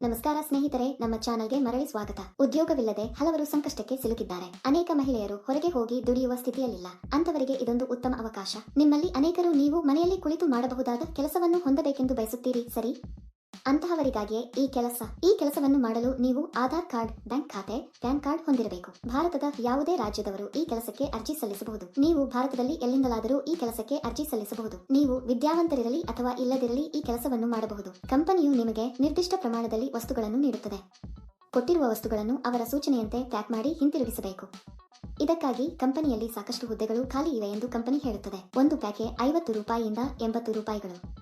ನಮಸ್ಕಾರ ಸ್ನೇಹಿತರೆ, ನಮ್ಮ ಚಾನಲ್ಗೆ ಮರಳಿ ಸ್ವಾಗತ. ಉದ್ಯೋಗವಿಲ್ಲದೆ ಹಲವರು ಸಂಕಷ್ಟಕ್ಕೆ ಸಿಲುಕಿದ್ದಾರೆ. ಅನೇಕ ಮಹಿಳೆಯರು ಹೊರಗೆ ಹೋಗಿ ದುಡಿಯುವ ಸ್ಥಿತಿಯಲ್ಲಿಲ್ಲ. ಅಂತವರಿಗೆ ಇದೊಂದು ಉತ್ತಮ ಅವಕಾಶ. ನಿಮ್ಮಲ್ಲಿ ಅನೇಕರು ನೀವು ಮನೆಯಲ್ಲಿ ಕುಳಿತು ಮಾಡಬಹುದಾದ ಕೆಲಸವನ್ನು ಹೊಂದಬೇಕೆಂದು ಬಯಸುತ್ತೀರಿ, ಸರಿ? ಅಂತಹವರಿಗಾಗಿಯೇ ಈ ಕೆಲಸ, ಈ ಕೆಲಸವನ್ನು ಮಾಡಲು ನೀವು ಆಧಾರ್ ಕಾರ್ಡ್, ಬ್ಯಾಂಕ್ ಖಾತೆ, ಪ್ಯಾನ್ ಕಾರ್ಡ್ ಹೊಂದಿರಬೇಕು. ಭಾರತದ ಯಾವುದೇ ರಾಜ್ಯದವರು ಈ ಕೆಲಸಕ್ಕೆ ಅರ್ಜಿ ಸಲ್ಲಿಸಬಹುದು. ನೀವು ಭಾರತದಲ್ಲಿ ಎಲ್ಲಿಂದಲಾದರೂ ಈ ಕೆಲಸಕ್ಕೆ ಅರ್ಜಿ ಸಲ್ಲಿಸಬಹುದು. ನೀವು ವಿದ್ಯಾವಂತರಿರಲಿ ಅಥವಾ ಇಲ್ಲದಿರಲಿ ಈ ಕೆಲಸವನ್ನು ಮಾಡಬಹುದು. ಕಂಪನಿಯು ನಿಮಗೆ ನಿರ್ದಿಷ್ಟ ಪ್ರಮಾಣದಲ್ಲಿ ವಸ್ತುಗಳನ್ನು ನೀಡುತ್ತದೆ. ಕೊಟ್ಟಿರುವ ವಸ್ತುಗಳನ್ನು ಅವರ ಸೂಚನೆಯಂತೆ ಪ್ಯಾಕ್ ಮಾಡಿ ಹಿಂತಿರುಗಿಸಬೇಕು. ಇದಕ್ಕಾಗಿ ಕಂಪನಿಯಲ್ಲಿ ಸಾಕಷ್ಟು ಹುದ್ದೆಗಳು ಖಾಲಿ ಇವೆ ಎಂದು ಕಂಪನಿ ಹೇಳುತ್ತದೆ. ಒಂದು ಪ್ಯಾಕೆ ಐವತ್ತು ರೂಪಾಯಿಯಿಂದ ಎಂಬತ್ತು ರೂಪಾಯಿಗಳು.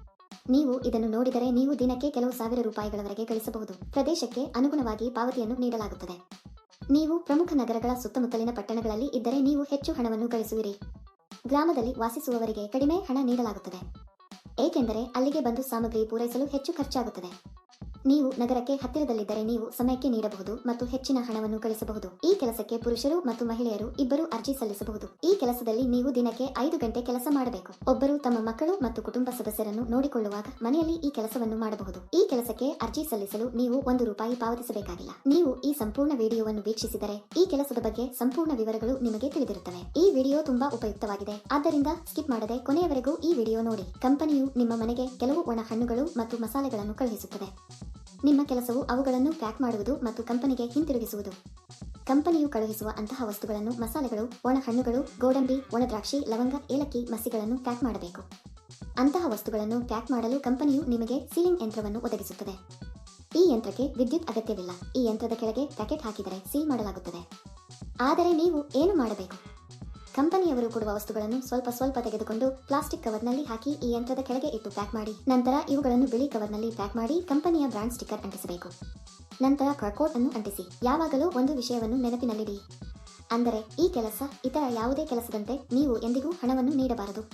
ನೀವು ಇದನ್ನು ನೋಡಿದರೆ ನೀವು ದಿನಕ್ಕೆ ಕೆಲವು ಸಾವಿರ ರೂಪಾಯಿಗಳವರೆಗೆ ಗಳಿಸಬಹುದು. ಪ್ರದೇಶಕ್ಕೆ ಅನುಗುಣವಾಗಿ ಪಾವತಿಯನ್ನು ನೀಡಲಾಗುತ್ತದೆ. ನೀವು ಪ್ರಮುಖ ನಗರಗಳ ಸುತ್ತಮುತ್ತಲಿನ ಪಟ್ಟಣಗಳಲ್ಲಿ ಇದ್ದರೆ ನೀವು ಹೆಚ್ಚು ಹಣವನ್ನು ಗಳಿಸುವಿರಿ. ಗ್ರಾಮದಲ್ಲಿ ವಾಸಿಸುವವರಿಗೆ ಕಡಿಮೆ ಹಣ ನೀಡಲಾಗುತ್ತದೆ. ಏಕೆಂದರೆ ಅಲ್ಲಿಗೆ ಬಂದು ಸಾಮಗ್ರಿ ಪೂರೈಸಲು ಹೆಚ್ಚು ಖರ್ಚಾಗುತ್ತದೆ. ನೀವು ನಗರಕ್ಕೆ ಹತ್ತಿರದಲ್ಲಿದ್ದರೆ ನೀವು ಸಮಯಕ್ಕೆ ನೀಡಬಹುದು ಮತ್ತು ಹೆಚ್ಚಿನ ಹಣವನ್ನು ಗಳಿಸಬಹುದು. ಈ ಕೆಲಸಕ್ಕೆ ಪುರುಷರು ಮತ್ತು ಮಹಿಳೆಯರು ಇಬ್ಬರು ಅರ್ಜಿ ಸಲ್ಲಿಸಬಹುದು. ಈ ಕೆಲಸದಲ್ಲಿ ನೀವು ದಿನಕ್ಕೆ ಐದು ಗಂಟೆ ಕೆಲಸ ಮಾಡಬೇಕು. ಒಬ್ಬರು ತಮ್ಮ ಮಕ್ಕಳು ಮತ್ತು ಕುಟುಂಬ ಸದಸ್ಯರನ್ನು ನೋಡಿಕೊಳ್ಳುವಾಗ ಮನೆಯಲ್ಲಿ ಈ ಕೆಲಸವನ್ನು ಮಾಡಬಹುದು. ಈ ಕೆಲಸಕ್ಕೆ ಅರ್ಜಿ ಸಲ್ಲಿಸಲು ನೀವು ಒಂದು ರೂಪಾಯಿ ಪಾವತಿಸಬೇಕಾಗಿಲ್ಲ. ನೀವು ಈ ಸಂಪೂರ್ಣ ವಿಡಿಯೋವನ್ನು ವೀಕ್ಷಿಸಿದರೆ ಈ ಕೆಲಸದ ಬಗ್ಗೆ ಸಂಪೂರ್ಣ ವಿವರಗಳು ನಿಮಗೆ ತಿಳಿದಿರುತ್ತವೆ. ಈ ವಿಡಿಯೋ ತುಂಬಾ ಉಪಯುಕ್ತವಾಗಿದೆ. ಆದ್ದರಿಂದ ಸ್ಕಿಪ್ ಮಾಡದೆ ಕೊನೆಯವರೆಗೂ ಈ ವಿಡಿಯೋ ನೋಡಿ. ಕಂಪನಿಯು ನಿಮ್ಮ ಮನೆಗೆ ಕೆಲವು ಒಣ ಹಣ್ಣುಗಳು ಮತ್ತು ಮಸಾಲೆಗಳನ್ನು ಕಳುಹಿಸುತ್ತದೆ. ನಿಮ್ಮ ಕೆಲಸವು ಅವುಗಳನ್ನು ಪ್ಯಾಕ್ ಮಾಡುವುದು ಮತ್ತು ಕಂಪನಿಗೆ ಹಿಂತಿರುಗಿಸುವುದು. ಕಂಪನಿಯು ಕಳುಹಿಸುವ ಅಂತಹ ವಸ್ತುಗಳನ್ನು ಮಸಾಲೆಗಳು ಒಣ ಹಣ್ಣುಗಳು ಗೋಡಂಬಿ, ಒಣದ್ರಾಕ್ಷಿ, ಲವಂಗ, ಏಲಕ್ಕಿ ಮಸಿಗಳನ್ನು ಪ್ಯಾಕ್ ಮಾಡಬೇಕು. ಅಂತಹ ವಸ್ತುಗಳನ್ನು ಪ್ಯಾಕ್ ಮಾಡಲು ಕಂಪನಿಯು ನಿಮಗೆ ಸೀಲಿಂಗ್ ಯಂತ್ರವನ್ನು ಒದಗಿಸುತ್ತದೆ. ಈ ಯಂತ್ರಕ್ಕೆ ವಿದ್ಯುತ್ ಅಗತ್ಯವಿಲ್ಲ. ಈ ಯಂತ್ರದ ಕೆಳಗೆ ಪ್ಯಾಕೆಟ್ ಹಾಕಿದರೆ ಸೀಲ್ ಮಾಡಲಾಗುತ್ತದೆ. ಆದರೆ ನೀವು ಏನು ಮಾಡಬೇಕು? ಕಂಪನಿಯವರು ಕೊಡುವ ವಸ್ತುಗಳನ್ನು ಸ್ವಲ್ಪ ಸ್ವಲ್ಪ ತೆಗೆದುಕೊಂಡು ಪ್ಲಾಸ್ಟಿಕ್ ಕವರ್ನಲ್ಲಿ ಹಾಕಿ ಈ ಯಂತ್ರದ ಕೆಳಗೆ ಇಟ್ಟು ಪ್ಯಾಕ್ ಮಾಡಿ. ನಂತರ ಇವುಗಳನ್ನು ಬಿಳಿ ಕವರ್ನಲ್ಲಿ ಪ್ಯಾಕ್ ಮಾಡಿ ಕಂಪನಿಯ ಬ್ರಾಂಡ್ ಸ್ಟಿಕ್ಕರ್ ಅಂಟಿಸಬೇಕು. ನಂತರ ಕರ್ಕೋಟ್ ಅನ್ನು ಅಂಟಿಸಿ. ಯಾವಾಗಲೂ ಒಂದು ವಿಷಯವನ್ನು ನೆನಪಿನಲ್ಲಿಡಿ ಅಂದರೆ ಈ ಕೆಲಸ ಇತರ ಯಾವುದೇ ಕೆಲಸದಂತೆ ನೀವು ಎಂದಿಗೂ ಹಣವನ್ನು ನೀಡಬಾರದು.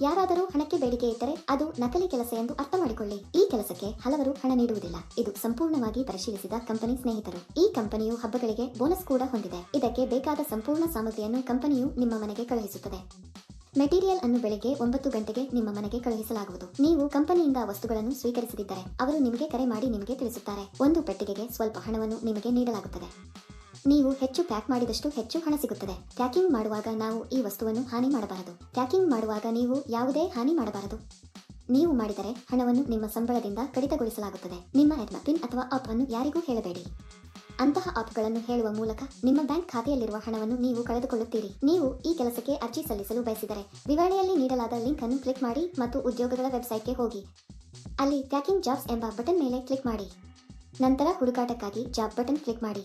ಯಾರಾದರೂ ಹಣಕ್ಕೆ ಬೇಡಿಕೆ ಇಟ್ಟರೆ ಅದು ನಕಲಿ ಕೆಲಸ ಎಂದು ಅರ್ಥ ಮಾಡಿಕೊಳ್ಳಿ. ಈ ಕೆಲಸಕ್ಕೆ ಹಲವರು ಹಣ ನೀಡುವುದಿಲ್ಲ. ಇದು ಸಂಪೂರ್ಣವಾಗಿ ಪರಿಶೀಲಿಸಿದ ಕಂಪನಿ ಸ್ನೇಹಿತರು. ಈ ಕಂಪನಿಯು ಹಬ್ಬಗಳಿಗೆ ಬೋನಸ್ ಕೂಡ ಹೊಂದಿದೆ. ಇದಕ್ಕೆ ಬೇಕಾದ ಸಂಪೂರ್ಣ ಸಾಮಗ್ರಿಯನ್ನು ಕಂಪನಿಯು ನಿಮ್ಮ ಮನೆಗೆ ಕಳುಹಿಸುತ್ತದೆ. ಮೆಟೀರಿಯಲ್ ಅನ್ನು ಬೆಳಿಗ್ಗೆ ಒಂಬತ್ತು ಗಂಟೆಗೆ ನಿಮ್ಮ ಮನೆಗೆ ಕಳುಹಿಸಲಾಗುವುದು. ನೀವು ಕಂಪನಿಯಿಂದ ವಸ್ತುಗಳನ್ನು ಸ್ವೀಕರಿಸದಿದ್ದರೆ ಅವರು ನಿಮಗೆ ಕರೆ ಮಾಡಿ ನಿಮಗೆ ತಿಳಿಸುತ್ತಾರೆ. ಒಂದು ಪೆಟ್ಟಿಗೆಗೆ ಸ್ವಲ್ಪ ಹಣವನ್ನು ನಿಮಗೆ ನೀಡಲಾಗುತ್ತದೆ. ನೀವು ಹೆಚ್ಚು ಪ್ಯಾಕ್ ಮಾಡಿದಷ್ಟು ಹೆಚ್ಚು ಹಣ ಸಿಗುತ್ತದೆ. ಪ್ಯಾಕಿಂಗ್ ಮಾಡುವಾಗ ನಾವು ಈ ವಸ್ತುವನ್ನು ಹಾನಿ ಮಾಡಬಾರದು. ಪ್ಯಾಕಿಂಗ್ ಮಾಡುವಾಗ ನೀವು ಯಾವುದೇ ಹಾನಿ ಮಾಡಬಾರದು. ನೀವು ಮಾಡಿದರೆ ಹಣವನ್ನು ನಿಮ್ಮ ಸಂಬಳದಿಂದ ಕಡಿತಗೊಳಿಸಲಾಗುತ್ತದೆ. ನಿಮ್ಮ ಎಡ್ಮ ಪಿನ್ ಅಥವಾ ಆಪ್ ಅನ್ನು ಯಾರಿಗೂ ಹೇಳಬೇಡಿ. ಅಂತಹ ಆಪ್ಗಳನ್ನು ಹೇಳುವ ಮೂಲಕ ನಿಮ್ಮ ಬ್ಯಾಂಕ್ ಖಾತೆಯಲ್ಲಿರುವ ಹಣವನ್ನು ನೀವು ಕಳೆದುಕೊಳ್ಳುತ್ತೀರಿ. ನೀವು ಈ ಕೆಲಸಕ್ಕೆ ಅರ್ಜಿ ಸಲ್ಲಿಸಲು ಬಯಸಿದರೆ ವಿವರಣೆಯಲ್ಲಿ ನೀಡಲಾದ ಲಿಂಕ್ ಅನ್ನು ಕ್ಲಿಕ್ ಮಾಡಿ ಮತ್ತು ಉದ್ಯೋಗಗಳ ವೆಬ್ಸೈಟ್ಗೆ ಹೋಗಿ. ಅಲ್ಲಿ ಪ್ಯಾಕಿಂಗ್ ಜಾಬ್ಸ್ ಎಂಬ ಬಟನ್ ಮೇಲೆ ಕ್ಲಿಕ್ ಮಾಡಿ. ನಂತರ ಹುಡುಕಾಟಕ್ಕಾಗಿ ಜಾಬ್ ಬಟನ್ ಕ್ಲಿಕ್ ಮಾಡಿ.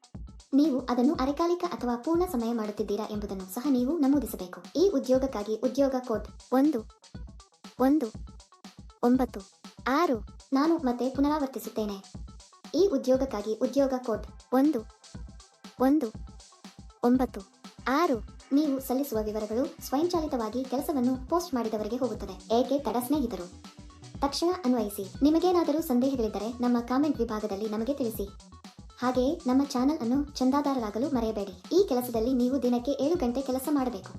ನೀವು ಅದನ್ನು ಅರೆಕಾಲಿಕ ಅಥವಾ ಪೂರ್ಣ ಸಮಯ ಮಾಡುತ್ತಿದ್ದೀರಾ ಎಂಬುದನ್ನು ಸಹ ನೀವು ನಮೂದಿಸಬೇಕು. ಈ ಉದ್ಯೋಗಕ್ಕಾಗಿ ಉದ್ಯೋಗ ಕೋಡ್ ಒಂದು ಒಂದು, ಒಂಬತ್ತು, ಆರು, ನಾನು ಮತ್ತೆ ಪುನರಾವರ್ತಿಸುತ್ತೇನೆ. ಈ ಉದ್ಯೋಗಕ್ಕಾಗಿ ಉದ್ಯೋಗ ಕೋಡ್ ಒಂದು ಒಂದು, ಒಂಬತ್ತು, ಆರು ನೀವು ಸಲ್ಲಿಸುವ ವಿವರಗಳು ಸ್ವಯಂಚಾಲಿತವಾಗಿ ಕೆಲಸವನ್ನು ಪೋಸ್ಟ್ ಮಾಡಿದವರಿಗೆ ಹೋಗುತ್ತದೆ. ಏಕೆ ತಡ ಸ್ನೇಹಿತರು? ತಕ್ಷಣ ಅನ್ವಯಿಸಿ. ನಿಮಗೇನಾದರೂ ಸಂದೇಹಗಳಿದ್ದರೆ ನಮ್ಮ ಕಾಮೆಂಟ್ ವಿಭಾಗದಲ್ಲಿ ನಮಗೆ ತಿಳಿಸಿ. ಹಾಗೆಯೇ ನಮ್ಮ ಚಾನೆಲ್ ಅನ್ನು ಚಂದಾದಾರರಾಗಲು ಮರೆಯಬೇಡಿ. ಈ ಕೆಲಸದಲ್ಲಿ ನೀವು ದಿನಕ್ಕೆ ಏಳು ಗಂಟೆ ಕೆಲಸ ಮಾಡಬೇಕು.